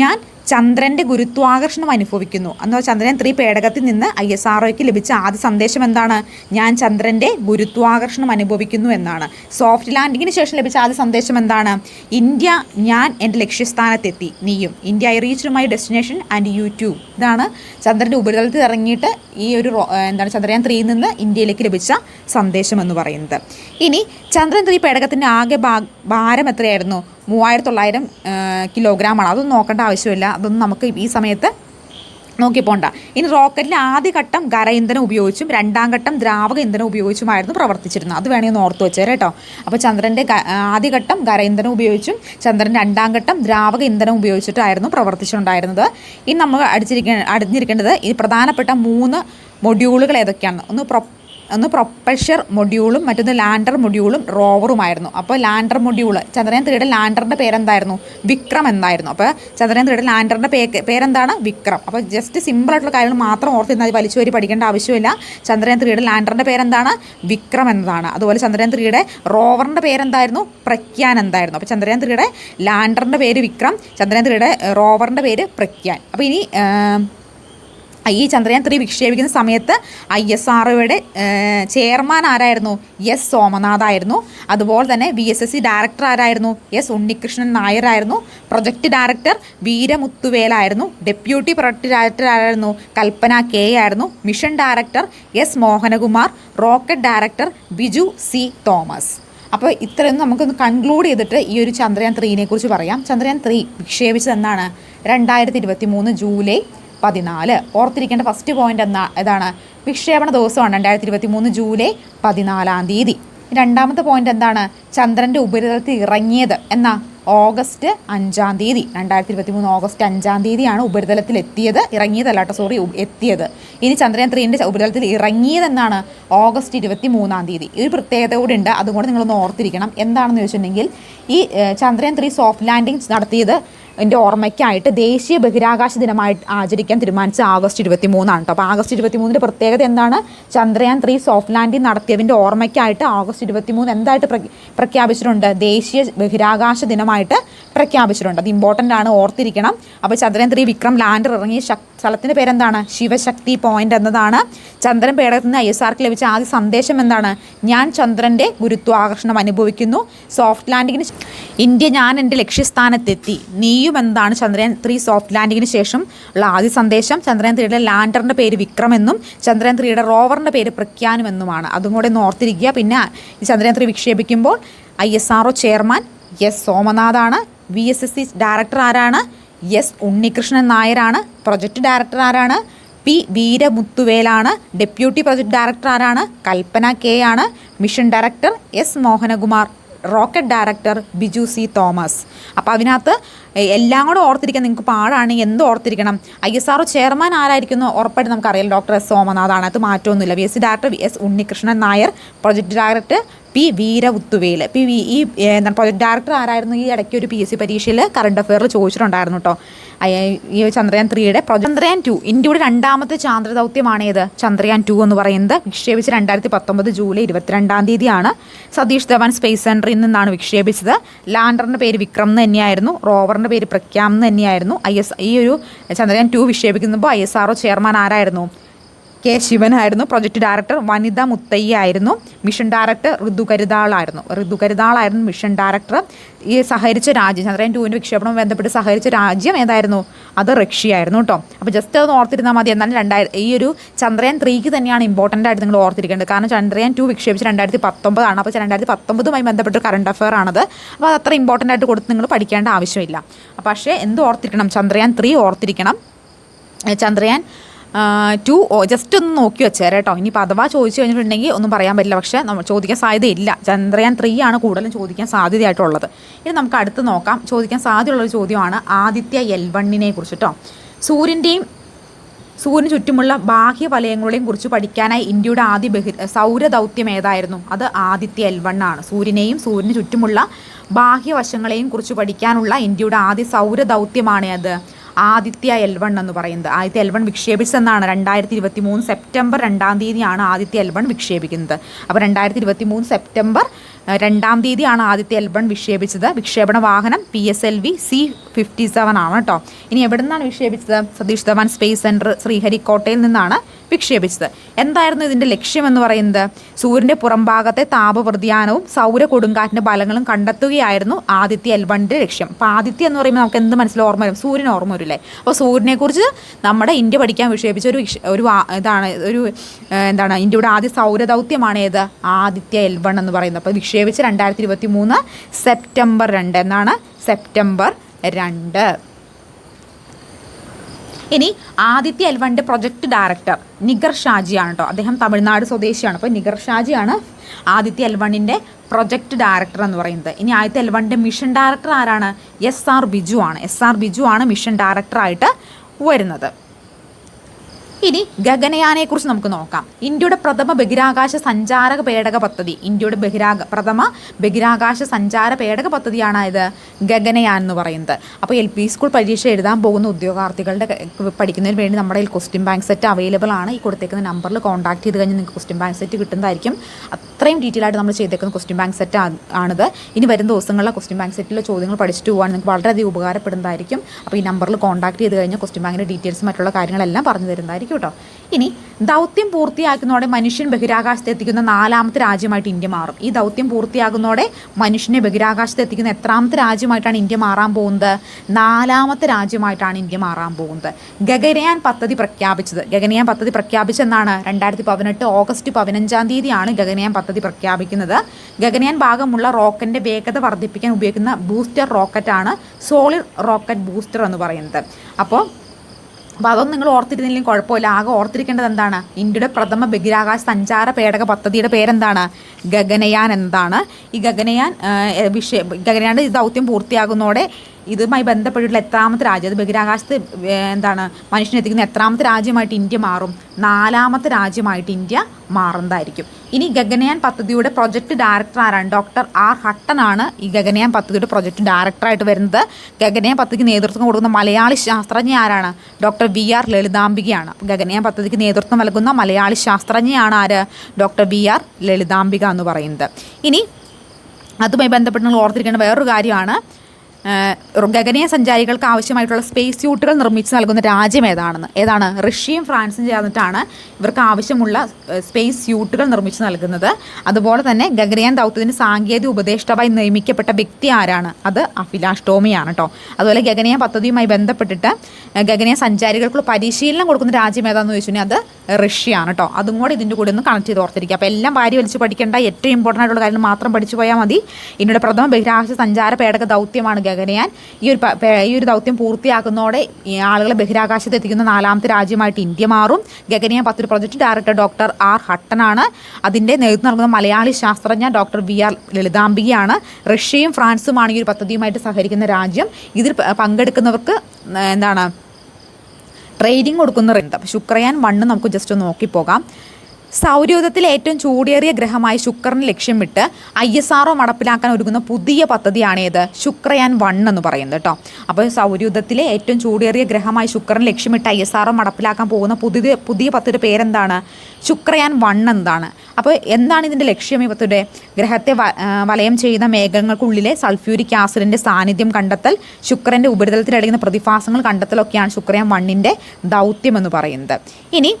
ഞാൻ ചന്ദ്രന്റെ ഗുരുത്വാകർഷണം അനുഭവിക്കുന്നു. എന്നാൽ ചന്ദ്രൻ ത്രീ പേടകത്തിൽ നിന്ന് ഐ എസ് ആർ ലഭിച്ച ആദ്യ സന്ദേശം എന്താണ്? ഞാൻ ചന്ദ്രന്റെ ഗുരുത്വാകർഷണം അനുഭവിക്കുന്നു എന്നാണ്. സോഫ്റ്റ് ലാൻഡിങ്ങിന് ശേഷം ലഭിച്ച ആദ്യ സന്ദേശം എന്താണ്? ഇന്ത്യ ഞാൻ എന്റെ ലക്ഷ്യസ്ഥാനത്തെത്തി. നീയും India I reach my destination and you YouTube ഇതാണ് ചന്ദ്രന്റെ ഉപരിതലത്തിൽ ഇറങ്ങിയിട്ട് ഈ ഒരു എന്താണ് ചന്ദ്രയാൻ ത്രീയിൽ നിന്ന് ഇന്ത്യയിലേക്ക് ലഭിച്ച സന്ദേശം എന്ന് പറയുന്നത്. ഇനി ചന്ദ്രൻ ത്രീ പേടകത്തിന്റെ ആകെ ഭാരം എത്രയായിരുന്നു? മൂവായിരത്തി തൊള്ളായിരം കിലോഗ്രാമാണ്. അതൊന്നും നോക്കേണ്ട ആവശ്യമില്ല. അതൊന്നും നമുക്ക് ഈ സമയത്ത് നോക്കി പോണ്ട. ഇനി റോക്കറ്റിലെ ആദ്യ ഘട്ടം ഖര ഇന്ധനം ഉപയോഗിച്ചും രണ്ടാം ഘട്ടം ദ്രാവക ഇന്ധനം ഉപയോഗിച്ചുമായിരുന്നു പ്രവർത്തിച്ചിരുന്നത്. അത് വേണമെങ്കിൽ ഓർത്ത് വെച്ചേരെ കേട്ടോ. അപ്പോൾ ചന്ദ്രന്റെ ആദ്യഘട്ടം ആദ്യ ഘട്ടം ഖര ഇന്ധനം ഉപയോഗിച്ചും ചന്ദ്രൻ രണ്ടാം ഘട്ടം ദ്രാവക ഇന്ധനം ഉപയോഗിച്ചിട്ടായിരുന്നു പ്രവർത്തിച്ചിട്ടുണ്ടായിരുന്നത്. ഇനി നമ്മൾ അടിച്ചിരിക്ക അടിഞ്ഞിരിക്കേണ്ടത് ഈ പ്രധാനപ്പെട്ട മൂന്ന് മൊഡ്യൂളുകൾ ഏതൊക്കെയാണ്? ഒന്ന് ഒന്ന് പ്രൊപ്പൽഷർ മൊഡ്യൂളും മറ്റൊന്ന് ലാൻഡർ മൊഡ്യൂളും റോവറുമായിരുന്നു അപ്പോൾ ലാൻഡർ മൊഡ്യൂൾ ചന്ദ്രയാൻ ത്രീയുടെ ലാൻഡറിന്റെ പേരെന്തായിരുന്നു? വിക്രം എന്നായിരുന്നു. അപ്പോൾ ചന്ദ്രയാൻ ത്രീയുടെ ലാൻഡറിന്റെ പേ പേരെന്താണ്? വിക്രം. അപ്പോൾ ജസ്റ്റ് സിമ്പിൾ ആയിട്ടുള്ള കാര്യങ്ങൾ മാത്രം ഓർത്തിരുന്നാൽ വലിച്ചു വരി പഠിക്കേണ്ട ആവശ്യമില്ല. ചന്ദ്രയാൻ ത്രീയുടെ ലാൻഡറിന്റെ പേരെന്താണ്? വിക്രം എന്നതാണ്. അതുപോലെ ചന്ദ്രയാൻ ത്രീയുടെ റോവറിന്റെ പേരെന്തായിരുന്നു? പ്രഖ്യാൻ എന്തായിരുന്നു. അപ്പോൾ ചന്ദ്രയാൻ ത്രീയുടെ ലാൻഡറിന്റെ പേര് വിക്രം. ചന്ദ്രയാൻ ത്രീയുടെ റോവറിന്റെ പേര് പ്രഖ്യാൻ അപ്പോൾ ഇനി ഈ ചന്ദ്രയാൻ ത്രീ വിക്ഷേപിക്കുന്ന സമയത്ത് ഐ എസ് ആർ ചെയർമാൻ ആരായിരുന്നു? എസ് സോമനാഥ് ആയിരുന്നു. അതുപോലെ തന്നെ V S S C director ആരായിരുന്നു? എസ് ഉണ്ണികൃഷ്ണൻ നായർ ആയിരുന്നു. പ്രൊജക്ട് ഡയറക്ടർ വീരമുത്തുവേലായിരുന്നു ഡെപ്യൂട്ടി പ്രൊജക്ട് ഡയറക്ടർ ആരായിരുന്നു? കൽപ്പന കെ ആയിരുന്നു. Mission director S Mohanakumar. Rocket director Biju C Thomas. അപ്പോൾ ഇത്രയൊന്നും നമുക്കൊന്ന് കൺക്ലൂഡ് ചെയ്തിട്ട് ഈ ഒരു ചന്ദ്രയാൻ ത്രീനെ കുറിച്ച് പറയാം. ചന്ദ്രയാൻ ത്രീ വിക്ഷേപിച്ചത് എന്നാണ് രണ്ടായിരത്തി ഇരുപത്തി മൂന്ന് ജൂലൈ പതിനാല്. ഓർത്തിരിക്കേണ്ട ഫസ്റ്റ് പോയിന്റ് എന്നാ ഏതാണ് വിക്ഷേപണ ദിവസമാണ് രണ്ടായിരത്തി ഇരുപത്തി മൂന്ന് ജൂലൈ പതിനാലാം തീയതി. രണ്ടാമത്തെ പോയിന്റ് എന്താണ്? ചന്ദ്രന്റെ ഉപരിതലത്തിൽ ഇറങ്ങിയത് എന്നാ ഓഗസ്റ്റ് അഞ്ചാം തീയതി. രണ്ടായിരത്തി ഇരുപത്തി മൂന്ന് ഓഗസ്റ്റ് അഞ്ചാം തീയതിയാണ് ഉപരിതലത്തിൽ എത്തിയത്. ഇറങ്ങിയതല്ല കേട്ടോ സോറി എത്തിയത്. ഇനി ചന്ദ്രയാൻ ത്രീന്റെ ഉപരിതലത്തിൽ ഇറങ്ങിയതെന്നാണ് ഓഗസ്റ്റ് ഇരുപത്തി മൂന്നാം തീയതി. ഒരു പ്രത്യേകത കൂടി ഉണ്ട് അതുകൊണ്ട് നിങ്ങളൊന്ന് ഓർത്തിരിക്കണം. എന്താണെന്ന് ചോദിച്ചിട്ടുണ്ടെങ്കിൽ ഈ ചന്ദ്രയാൻ ത്രീ സോഫ്റ്റ് ലാൻഡിംഗ് നടത്തിയത് എന്റെ ഓർമ്മയ്ക്കായിട്ട് ദേശീയ ബഹിരാകാശ ദിനമായിട്ട് ആചരിക്കാൻ തീരുമാനിച്ച ആഗസ്റ്റ് ഇരുപത്തി മൂന്നാണ് കേട്ടോ അപ്പോൾ ആഗസ്റ്റ് ഇരുപത്തി മൂന്നിന്റെ പ്രത്യേകത എന്താണ്? ചന്ദ്രയാൻ ത്രീ സോഫ്റ്റ് ലാൻഡിംഗ് നടത്തിയതിന്റെ ഓർമ്മയ്ക്കായിട്ട് ആഗസ്റ്റ് ഇരുപത്തി മൂന്ന് എന്തായിട്ട് പ്ര- പ്രഖ്യാപിച്ചിട്ടുണ്ട്? ദേശീയ ബഹിരാകാശ ദിനമായിട്ട് പ്രഖ്യാപിച്ചിട്ടുണ്ട്. അത് ഇമ്പോർട്ടന്റ് ആണ് ഓർത്തിരിക്കണം. അപ്പോൾ ചന്ദ്രയാൻ ത്രീ വിക്രം ലാൻഡർ ഇറങ്ങിയ സ്ഥലത്തിന്റെ പേരെന്താണ്? ശിവശക്തി പോയിന്റ് എന്നതാണ്. ചന്ദ്രൻ പേടകത്തിൽ നിന്ന് ഐ എസ് ആർക്ക് ലഭിച്ച ആദ്യ സന്ദേശം എന്താണ്? ഞാൻ ചന്ദ്രന്റെ ഗുരുത്വാകർഷണം അനുഭവിക്കുന്നു. സോഫ്റ്റ് ലാൻഡിങ്ങിന് ഇന്ത്യ ഞാൻ എന്റെ ലക്ഷ്യസ്ഥാനത്തെത്തി. നീയും എന്താണ് ചന്ദ്രയാൻ ത്രീ സോഫ്റ്റ് ലാൻഡിങ്ങിന് ശേഷം ഉള്ള ആദ്യ സന്ദേശം? ചന്ദ്രയാൻ ത്രീയുടെ ലാൻഡറിന്റെ പേര് വിക്രം എന്നും ചന്ദ്രയാൻ ത്രീയുടെ റോവറിന്റെ പേര് പ്രഖ്യാനം എന്നുമാണ്. അതും കൂടെ ഓർത്തിരിക്കുക. പിന്നെ ഈ Chandrayaan three വിക്ഷേപിക്കുമ്പോൾ I S R chairman S സോമനാഥാണ് V S S C director ആരാണ്? എസ് ഉണ്ണികൃഷ്ണൻ നായരാണ് പ്രൊജക്ട് ഡയറക്ടർ ആരാണ്? പി വീരമുത്തുവേലാണ് ഡെപ്യൂട്ടി പ്രൊജക്ട് ഡയറക്ടർ ആരാണ്? കൽപ്പന കെ ആണ് mission director S Mohanakumar. Rocket director Biju C Thomas. അപ്പോൾ അതിനകത്ത് എല്ലാം കൂടെ ഓർത്തിരിക്കാൻ നിങ്ങൾക്ക് പാടാണ് എന്ത് ഓർത്തിരിക്കണം? ഐ എസ് ആർ ചെയർമാൻ ആരായിരിക്കുന്നു? ഉറപ്പായിട്ട് നമുക്കറിയാം ഡോക്ടർ എസ് സോമനാഥാണ് അത് മാറ്റമൊന്നുമില്ല. V S C director V S Unnikrishnan Nair project director P Veeramuthuvel P ഈ എന്താണ് പ്രൊജക്ട് ഡയറക്ടർ ആരായിരുന്നു ഈ ഇടയ്ക്ക് ഒരു പി എസ് സി പരീക്ഷയിൽ കറണ്ട് അഫെയറിൽ ചോദിച്ചിട്ടുണ്ടായിരുന്നു കേട്ടോ ഈ ചന്ദ്രയാൻ ത്രീയുടെ ചന്ദ്രയാൻ ടു ഇന്ത്യയുടെ രണ്ടാമത്തെ ചാന്ദ്ര ദൗത്യമാണേത് ചന്ദ്രയാൻ ടു എന്ന് പറയുന്നത്. വിക്ഷേപിച്ച് രണ്ടായിരത്തി പത്തൊമ്പത് ജൂലൈ ഇരുപത്തിരണ്ടാം തീയതിയാണ് സതീഷ് ധവാൻ സ്പേസ് സെന്ററിൽ നിന്നാണ് വിക്ഷേപിച്ചത്. ലാൻഡറിന്റെ പേര് വിക്രം എന്ന് തന്നെയായിരുന്നു. റോവറിന്റെ പേര് പ്രഖ്യാം എന്ന് തന്നെയായിരുന്നു. ഐ എസ് ഈ ഒരു ചന്ദ്രയാൻ ടു വിക്ഷേപിക്കുമ്പോൾ ഐ എസ് ആർ ചെയർമാൻ ആരായിരുന്നു? കെ ശിവനായിരുന്നു. പ്രൊജക്ട് ഡയറക്ടർ വനിത മുത്തയ്യ ആയിരുന്നു മിഷൻ ഡയറക്ടർ ഋതു കരുതാളായിരുന്നു. ഋതു കരുതാളായിരുന്നു മിഷൻ ഡയറക്ടർ ഈ സഹകരിച്ച രാജ്യം ചന്ദ്രയാൻ ടുവിന്റെ വിക്ഷേപണം ബന്ധപ്പെട്ട് സഹകരിച്ച രാജ്യം ഏതായിരുന്നു? അത് റഷ്യയായിരുന്നു കേട്ടോ അപ്പോൾ ജസ്റ്റ് അത് ഓർത്തിരുന്നാൽ മതി. എന്നാലും രണ്ടായിരം ഈ ഒരു ചന്ദ്രയാൻ ത്രീക്ക് തന്നെയാണ് ഇമ്പോർട്ടന്റ് ആയിട്ട് നിങ്ങൾ ഓർത്തിരിക്കേണ്ടത്. കാരണം ചന്ദ്രയാൻ ടു വിക്ഷേപിച്ച് രണ്ടായിരത്തി പത്തൊമ്പതാണ് അപ്പോൾ രണ്ടായിരത്തി പത്തൊമ്പതുമായി ബന്ധപ്പെട്ട് കറണ്ട് അഫെയർ ആണത്. അപ്പോൾ അത് അത്ര ഇമ്പോർട്ടന്റ് ആയിട്ട് കൊടുത്ത് നിങ്ങൾ പഠിക്കേണ്ട ആവശ്യമില്ല. പക്ഷേ എന്ത് ഓർത്തിരിക്കണം? ചന്ദ്രയാൻ ത്രീ ഓർത്തിരിക്കണം. ചന്ദ്രയാൻ ടു ജസ്റ്റ് ഒന്ന് നോക്കി വെച്ചേരെ കേട്ടോ. ഇനിയിപ്പോൾ അഥവാ ചോദിച്ചു കഴിഞ്ഞിട്ടുണ്ടെങ്കിൽ ഒന്നും പറയാൻ പറ്റില്ല. പക്ഷേ നമ്മൾ ചോദിക്കാൻ സാധ്യതയില്ല. ചന്ദ്രയാൻ ത്രീ ആണ് കൂടുതലും ചോദിക്കാൻ സാധ്യതയായിട്ടുള്ളത്. ഇനി നമുക്ക് അടുത്ത് നോക്കാം. ചോദിക്കാൻ സാധ്യതയുള്ളൊരു ചോദ്യമാണ് ആദിത്യ എൽ വണ്ണിനെ കുറിച്ച് കേട്ടോ സൂര്യന്റെയും സൂര്യന് ചുറ്റുമുള്ള ബാഹ്യ വലയങ്ങളെയും കുറിച്ച് പഠിക്കാനായി ഇന്ത്യയുടെ ആദ്യ ബഹി സൗരദൗത്യം ഏതായിരുന്നു? അത് ആദിത്യ എൽ ആണ്. സൂര്യനെയും സൂര്യന് ചുറ്റുമുള്ള ബാഹ്യ ബാഹ്യവശങ്ങളെയും കുറിച്ച് പഠിക്കാനുള്ള ഇന്ത്യയുടെ ആദ്യ സൗരദൗത്യമാണ് അത് ആദിത്യ എൽ വൺ എന്ന് പറയുന്നത്. ആദിത്യ എൽ വൺ വിക്ഷേപിച്ചതെന്നാണ് രണ്ടായിരത്തി ഇരുപത്തി മൂന്ന് സെപ്റ്റംബർ രണ്ടാം തീയതിയാണ് ആദിത്യ എൽ വൺ വിക്ഷേപിക്കുന്നത്. അപ്പോൾ രണ്ടായിരത്തി ഇരുപത്തി മൂന്ന് സെപ്റ്റംബർ രണ്ടാം തീയതിയാണ് ആദിത്യ എൽ വൺ വിക്ഷേപിച്ചത്. വിക്ഷേപണ വാഹനം P S L V C fifty seven ആണ് കേട്ടോ. ഇനി എവിടെ നിന്നാണ് വിക്ഷേപിച്ചത്? സതീഷ് ധവാൻ സ്പേസ് സെന്റർ ശ്രീഹരിക്കോട്ടയിൽ നിന്നാണ് വിക്ഷേപിച്ചത്. എന്തായിരുന്നു ഇതിന്റെ ലക്ഷ്യമെന്ന് പറയുന്നത്? സൂര്യന്റെ പുറംഭാഗത്തെ താപവൃതിയാനവും സൗര കൊടുങ്കാറ്റിന്റെ ഫലങ്ങളും കണ്ടെത്തുകയായിരുന്നു ആദിത്യ എൽ വണ്ണിന്റെ ലക്ഷ്യം. അപ്പോൾ ആദിത്യ എന്ന് പറയുമ്പോൾ നമുക്ക് എന്ത് മനസ്സിൽ ഓർമ്മ വരും? സൂര്യൻ ഓർമ്മ വരില്ലേ? അപ്പോൾ സൂര്യനെക്കുറിച്ച് നമ്മുടെ ഇന്ത്യ പഠിക്കാൻ വിക്ഷേപിച്ച ഒരു ഒരു ഇതാണ് ഒരു എന്താണ് ഇന്ത്യയുടെ ആദ്യ സൗരദൗത്യമാണ് ഏത്? ആദിത്യ എൽവൺ എന്ന് പറയുന്നത്. അപ്പോൾ വിക്ഷേപിച്ച് രണ്ടായിരത്തി ഇരുപത്തി മൂന്ന് സെപ്റ്റംബർ രണ്ട്. എന്നാണ് സെപ്റ്റംബർ രണ്ട്. ഇനി ആദിത്യ എൽവന്റെ പ്രൊജക്ട് ഡയറക്ടർ നിഗർ ഷാജിയാണ് കേട്ടോ അദ്ദേഹം തമിഴ്നാട് സ്വദേശിയാണ്. അപ്പോൾ നിഗർ ഷാജിയാണ് ആദിത്യ എൽവണ്ണിന്റെ പ്രൊജക്ട് ഡയറക്ടർ എന്ന് പറയുന്നത്. ഇനി ആദിത്യ എൽവണ്ണിന്റെ മിഷൻ ഡയറക്ടർ ആരാണ്? എസ് ആർ ബിജു ആണ്. എസ് ആർ ബിജു ആണ് മിഷൻ ഡയറക്ടറായിട്ട് വരുന്നത്. ഇനി ഗഗനയാനെ ഗഗനയാനെക്കുറിച്ച് നമുക്ക് നോക്കാം. ഇന്ത്യയുടെ പ്രഥമ ബഹിരാകാശ സഞ്ചാര പേടക പദ്ധതി. ഇന്ത്യയുടെ ബഹിരാക പ്രഥമ ബഹിരാകാശ സഞ്ചാര പേടക പദ്ധതിയാണ് ഇത് ഗഗനയാൻ എന്ന് പറയുന്നത്. അപ്പോൾ എൽ പി സ്കൂൾ പരീക്ഷ എഴുതാൻ പോകുന്ന ഉദ്യോഗാർത്ഥികളുടെ പഠിക്കുന്നതിന് വേണ്ടി നമ്മുടെ കയ്യിൽ ക്വസ്റ്റ്യൻ ബാങ്ക് സെറ്റ് അവൈലബിൾ ആണ്. ഈ കൊടുത്തേക്കുന്ന നമ്പറിൽ കോൺടാക്ട് ചെയ്ത് കഴിഞ്ഞാൽ നിങ്ങൾക്ക് ക്വസ്റ്റ്യൻ ബാങ്ക് സെറ്റ് കിട്ടുന്നതായിരിക്കും. അത്രയും ഡീറ്റെയിൽ ആയിട്ട് നമ്മൾ ചെയ്തേക്കുന്ന ക്വസ്റ്റ്യൻ ബാങ്ക് സെറ്റ് ആണിത്. ഇനി വരുന്ന ദിവസങ്ങളിലെ ക്വസ്റ്റ്യൻ ബാങ്ക് സെറ്റിലെ ചോദ്യങ്ങൾ പഠിച്ചിട്ട് പോകാൻ നിങ്ങൾക്ക് വളരെയധികം ഉപകാരപ്പെടുന്നതായിരിക്കും. അപ്പോൾ ഈ നമ്പറിൽ കോൺടാക്ട് ചെയ്ത് കഴിഞ്ഞാൽ ക്വസ്റ്റ്യൻ ബാങ്കിന്റെ ഡീറ്റെയിൽസ് മറ്റുള്ള കാര്യങ്ങളെല്ലാം പറഞ്ഞു തരുന്നതായിരിക്കും കേട്ടോ. ഇനി ദൗത്യം പൂർത്തിയാക്കുന്നതോടെ മനുഷ്യൻ ബഹിരാകാശത്ത് എത്തിക്കുന്ന നാലാമത്തെ രാജ്യമായിട്ട് ഇന്ത്യ മാറും. ഈ ദൗത്യം പൂർത്തിയാകുന്നതോടെ മനുഷ്യനെ ബഹിരാകാശത്ത് എത്തിക്കുന്ന എത്രാമത്തെ രാജ്യമായിട്ടാണ് ഇന്ത്യ മാറാൻ പോകുന്നത്? നാലാമത്തെ രാജ്യമായിട്ടാണ് ഇന്ത്യ മാറാൻ പോകുന്നത്. ഗഗനയാൻ പദ്ധതി പ്രഖ്യാപിച്ചത്. ഗഗനയാൻ പദ്ധതി പ്രഖ്യാപിച്ചെന്നാണ് രണ്ടായിരത്തി പതിനെട്ട് ഓഗസ്റ്റ് പതിനഞ്ചാം തീയതിയാണ് ഗഗനയാൻ പദ്ധതി പ്രഖ്യാപിക്കുന്നത്. ഗഗനയാൻ ഭാഗമുള്ള റോക്കറ്റിന്റെ വേഗത വർദ്ധിപ്പിക്കാൻ ഉപയോഗിക്കുന്ന ബൂസ്റ്റർ റോക്കറ്റാണ് സോളിഡ് റോക്കറ്റ് ബൂസ്റ്റർ എന്ന് പറയുന്നത്. അപ്പോൾ അപ്പോൾ അതൊന്നും നിങ്ങൾ ഓർത്തിരുന്നില്ലെങ്കിൽ കുഴപ്പമില്ല. ആകെ ഓർത്തിരിക്കേണ്ടത് എന്താണ്? ഇന്ത്യയുടെ പ്രഥമ ബഹിരാകാശ സഞ്ചാര പേടക പദ്ധതിയുടെ പേരെന്താണ്? ഗഗനയാൻ എന്താണ് ഈ ഗഗനയാൻ വിഷയം ഗഗനയാന്റെ ദൗത്യം പൂർത്തിയാകുന്നതോടെ ഇതുമായി ബന്ധപ്പെട്ടിട്ടുള്ള എത്രാമത്തെ രാജ്യം? അത് ബഹിരാകാശത്ത് എന്താണ് മനുഷ്യനെ എത്തിക്കുന്ന എത്രാമത്തെ രാജ്യമായിട്ട് ഇന്ത്യ മാറും? നാലാമത്തെ രാജ്യമായിട്ട് ഇന്ത്യ മാറുന്നതായിരിക്കും. ഇനി ഗഗനയാൻ പദ്ധതിയുടെ പ്രൊജക്ട് ഡയറക്ടർ ആരാണ്? ഡോക്ടർ ആർ ഹട്ടനാണ് ഈ ഗഗനയാൻ പദ്ധതിയുടെ പ്രൊജക്ട് ഡയറക്ടറായിട്ട് വരുന്നത്. ഗഗനയാൻ പദ്ധതിക്ക് നേതൃത്വം കൊടുക്കുന്ന മലയാളി ശാസ്ത്രജ്ഞ ആരാണ്? ഡോക്ടർ വി ആർ ലളിതാംബികയാണ്. ഗഗനയാൻ പദ്ധതിക്ക് നേതൃത്വം നൽകുന്ന മലയാളി ശാസ്ത്രജ്ഞയാണ് ആര്? ഡോക്ടർ വി ആർ ലളിതാംബിക എന്ന് പറയുന്നത്. ഇനി അതുമായി ബന്ധപ്പെട്ട് നിങ്ങൾ ഓർത്തിരിക്കേണ്ട വേറൊരു കാര്യമാണ്. ഗഗനീയ സഞ്ചാരികൾക്ക് ആവശ്യമായിട്ടുള്ള സ്പേസ് സ്യൂട്ടുകൾ നിർമ്മിച്ച് നൽകുന്ന രാജ്യം ഏതാണെന്ന്? ഏതാണ്? റഷ്യയും ഫ്രാൻസും ചേർന്നിട്ടാണ് ഇവർക്ക് ആവശ്യമുള്ള സ്പേസ് സ്യൂട്ടുകൾ നിർമ്മിച്ച് നൽകുന്നത്. അതുപോലെ തന്നെ ഗഗനയാൻ ദൗത്യത്തിന് സാങ്കേതിക ഉപദേഷ്ടാവായി നിയമിക്കപ്പെട്ട വ്യക്തി ആരാണ്? അത് അഫിലാഷ് ടോമിയാണ് കേട്ടോ അതുപോലെ ഗഗനയാൻ പദ്ധതിയുമായി ബന്ധപ്പെട്ടിട്ട് ഗഗനിയ സഞ്ചാരികൾക്കുള്ള പരിശീലനം കൊടുക്കുന്ന രാജ്യം ഏതാണെന്ന് ചോദിച്ചിട്ടുണ്ടെങ്കിൽ അത് റഷ്യയാണ് കേട്ടോ അതും കൂടെ ഇതിന്റെ കൂടെ ഒന്ന് കണക്ട് ചെയ്ത് ഓർത്തിരിക്കുക. അപ്പോൾ എല്ലാം വാരി വലിച്ച് പഠിക്കേണ്ട ഏറ്റവും ഇമ്പോർട്ടന്റ് ആയിട്ടുള്ള കാര്യം മാത്രം പഠിച്ചു പോയാൽ മതി. ഇതിന്റെ പ്രഥമ ബഹിരാകാശ സഞ്ചാര പേടക ദൗത്യമാണ് ഗഗനയാൻ ഈ ഒരു ഈ ഒരു ദൗത്യം പൂർത്തിയാക്കുന്നതോടെ ആളുകളെ ബഹിരാകാശത്ത് എത്തിക്കുന്ന നാലാമത്തെ രാജ്യമായിട്ട് ഇന്ത്യ മാറും. ഗഗനയാൻ പത്തൊരു പ്രൊജക്ട് ഡയറക്ടർ ഡോക്ടർ ആർ ഹട്ടനാണ്. അതിന്റെ നേതൃത്വം നൽകുന്ന മലയാളി ശാസ്ത്രജ്ഞ ഡോക്ടർ വി ആർ ലളിതാംബികയാണ്. റഷ്യയും ഫ്രാൻസുമാണ് ഈ ഒരു പദ്ധതിയുമായിട്ട് സഹകരിക്കുന്ന രാജ്യം. ഇതിൽ പങ്കെടുക്കുന്നവർക്ക് എന്താണ് ട്രെയിനിങ് കൊടുക്കുന്നവരുണ്ട് ശുക്രയാൻ വണ്ണ് നമുക്ക് ജസ്റ്റ് ഒന്ന് നോക്കിപ്പോകാം. സൗരയൂഥത്തിലെ ഏറ്റവും ചൂടേറിയ ഗ്രഹമായ ശുക്രനെ ലക്ഷ്യമിട്ട് ഐ എസ് ആർ നടപ്പിലാക്കാൻ ഒരുങ്ങുന്ന പുതിയ പദ്ധതിയാണേത് ശുക്രയാൻ വൺ എന്ന് പറയുന്നത് കേട്ടോ അപ്പോൾ സൗരയൂഥത്തിലെ ഏറ്റവും ചൂടേറിയ ഗ്രഹമായി ശുക്രനെ ലക്ഷ്യമിട്ട് ഐ എസ് ആർ നടപ്പിലാക്കാൻ പോകുന്ന പുതിയ പുതിയ പദ്ധതിയുടെ പേരെന്താണ്? ശുക്രയാൻ വൺ എന്താണ് അപ്പോൾ എന്താണ് ഇതിന്റെ ലക്ഷ്യം ഈ പദ്ധതിയുടെ? ഗ്രഹത്തെ വലയം ചെയ്യുന്ന മേഘങ്ങൾക്കുള്ളിലെ സൾഫ്യൂരിക് ആസിഡിന്റെ സാന്നിധ്യം കണ്ടെത്തൽ ശുക്രന്റെ ഉപരിതലത്തിൽ അടങ്ങുന്ന പ്രതിഭാസങ്ങൾ കണ്ടെത്തലൊക്കെയാണ് ശുക്രയാൻ വണ്ണിന്റെ ദൗത്യം എന്ന് പറയുന്നത്. ഇനി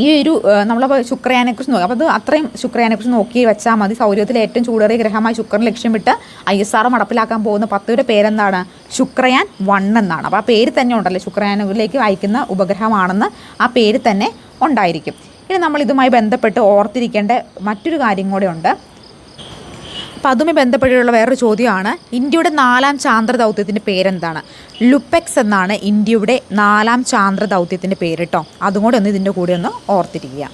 ഈ ഒരു നമ്മൾ ശുക്രയാനെക്കുറിച്ച് നോക്കാം. അപ്പോൾ അത് അത്രയും ശുക്രയാനെക്കുറിച്ച് നോക്കി വെച്ചാൽ മതി. സൗരത്തിൽ ഏറ്റവും ചൂടേറിയ ഗ്രഹമായി ശുക്രൻ ലക്ഷ്യമിട്ട് ഐ എസ് ആർ നടപ്പിലാക്കാൻ പോകുന്ന പത്തുവിടെ പേരെന്താണ്? ശുക്രയാൻ വൺ എന്നാണ്. അപ്പോൾ ആ പേര് തന്നെ ഉണ്ടല്ലോ. ശുക്രയാനിലേക്ക് അയക്കുന്ന ഉപഗ്രഹമാണെന്ന് ആ പേര് തന്നെ ഉണ്ടായിരിക്കും. ഇനി നമ്മൾ ഇതുമായി ബന്ധപ്പെട്ട് ഓർത്തിരിക്കേണ്ട മറ്റൊരു കാര്യം കൂടെ ഉണ്ട്. അപ്പോൾ അതുമായി ബന്ധപ്പെട്ടുള്ള വേറൊരു ചോദ്യമാണ്. ഇന്ത്യയുടെ നാലാം ചാന്ദ്ര ദൗത്യത്തിന്റെ പേരെന്താണ്? ലുപ്പെക്സ് എന്നാണ് ഇന്ത്യയുടെ നാലാം ചാന്ദ്ര ദൗത്യത്തിന്റെ പേര് അതും കൂടെ ഒന്ന് ഇതിന്റെ കൂടെ ഒന്ന് ഓർത്തിരിക്കുക.